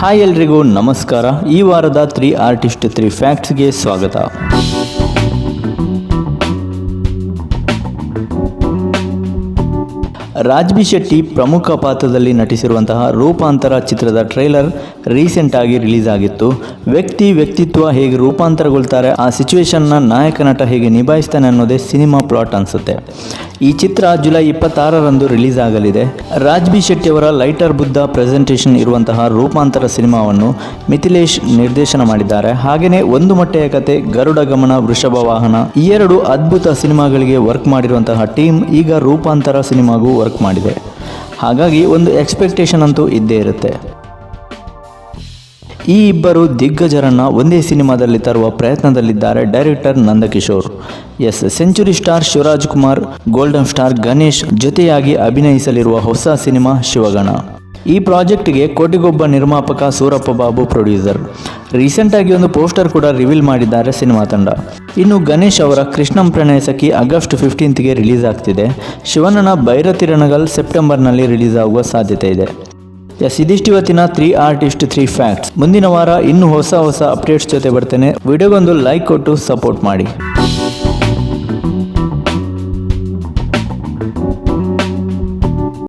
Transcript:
Hi ಎಲ್ರಿಗೂ ನಮಸ್ಕಾರ. ಈ ವಾರದ ತ್ರೀ ಆರ್ಟಿಸ್ಟ್ ತ್ರೀ ಫ್ಯಾಕ್ಟ್ಸ್ಗೆ ಸ್ವಾಗತ. ರಾಜ್ಬಿ ಶೆಟ್ಟಿ ಪ್ರಮುಖ ಪಾತ್ರದಲ್ಲಿ ನಟಿಸಿರುವಂತಹ ರೂಪಾಂತರ ಚಿತ್ರದ ಟ್ರೈಲರ್ ರೀಸೆಂಟ್ ಆಗಿ ರಿಲೀಸ್ ಆಗಿತ್ತು ವ್ಯಕ್ತಿ ವ್ಯಕ್ತಿತ್ವ ಹೇಗೆ ರೂಪಾಂತರಗೊಳ್ತಾರೆ, ಆ ಸಿಚುವೇಶನ್ನ ನಾಯಕ ನಟ ಹೇಗೆ ನಿಭಾಯಿಸ್ತಾನೆ ಅನ್ನೋದೇ ಸಿನಿಮಾ ಪ್ಲಾಟ್ ಅನಿಸುತ್ತೆ. ಈ ಚಿತ್ರ ಜುಲೈ ಇಪ್ಪತ್ತಾರರಂದು ರಿಲೀಸ್ ಆಗಲಿದೆ ರಾಜ್ಬಿ ಶೆಟ್ಟಿ ಅವರ ಲೈಟರ್ ಬುದ್ಧ ಪ್ರೆಸೆಂಟೇಷನ್ ಇರುವಂತಹ ರೂಪಾಂತರ ಸಿನಿಮಾವನ್ನು ಮಿಥಿಲೇಶ್ ನಿರ್ದೇಶನ ಮಾಡಿದ್ದಾರೆ. ಹಾಗೆಯೇ ಒಂದು ಮೊಟ್ಟೆಯ ಕತೆ, ಗರುಡ ಗಮನ, ವೃಷಭ ಈ ಎರಡು ಅದ್ಭುತ ಸಿನಿಮಾಗಳಿಗೆ ವರ್ಕ್ ಮಾಡಿರುವಂತಹ ಟೀಮ್ ಈಗ ರೂಪಾಂತರ ಸಿನಿಮಾಗೂ ವರ್ಕ್ ಮಾಡಿದೆ. ಹಾಗಾಗಿ ಒಂದು ಎಕ್ಸ್ಪೆಕ್ಟೇಷನ್ ಅಂತೂ ಇದ್ದೇ ಇರುತ್ತೆ. ಈ ಇಬ್ಬರು ದಿಗ್ಗಜರನ್ನ ಒಂದೇ ಸಿನಿಮಾದಲ್ಲಿ ತರುವ ಪ್ರಯತ್ನದಲ್ಲಿದ್ದಾರೆ director Nandakishore. Yes, century star Shivaraj Kumar, golden star Ganesh ಜೊತೆಯಾಗಿ ಅಭಿನಯಿಸಲಿರುವ ಹೊಸ ಸಿನಿಮಾ ಶಿವಗಣ. ಈ ಪ್ರಾಜೆಕ್ಟ್ಗೆ ಕೋಟಿಗೊಬ್ಬ ನಿರ್ಮಾಪಕ ಸೂರಪ್ಪ ಬಾಬು ಪ್ರೊಡ್ಯೂಸರ್. ರೀಸೆಂಟಾಗಿ ಒಂದು ಪೋಸ್ಟರ್ ಕೂಡ ರಿವೀಲ್ ಮಾಡಿದ್ದಾರೆ ಸಿನಿಮಾ ತಂಡ. ಇನ್ನು ಗಣೇಶ್ ಅವರ ಕೃಷ್ಣಂ ಪ್ರಣಯ ಸಖಿ ಆಗಸ್ಟ್ ಫಿಫ್ಟೀನ್ತ್ಗೆ ರಿಲೀಸ್ ಆಗ್ತಿದೆ. ಶಿವಣ್ಣನ ಬೈರತಿರಣಗಲ್ ಸೆಪ್ಟೆಂಬರ್ನಲ್ಲಿ ರಿಲೀಸ್ ಆಗುವ ಸಾಧ್ಯತೆ ಇದೆ. ಎಸ್, ಇದಿಷ್ಟು ಇವತ್ತಿನ ತ್ರೀ ಆರ್ಟಿಸ್ಟ್, ತ್ರೀ ಫ್ಯಾಕ್ಟ್ಸ್. ಮುಂದಿನ ವಾರ ಇನ್ನೂ ಹೊಸ ಹೊಸ ಅಪ್ಡೇಟ್ಸ್ ಜೊತೆ ಬರ್ತೇನೆ. ವಿಡಿಯೋಗೊಂದು ಲೈಕ್ ಕೊಟ್ಟು ಸಪೋರ್ಟ್ ಮಾಡಿ.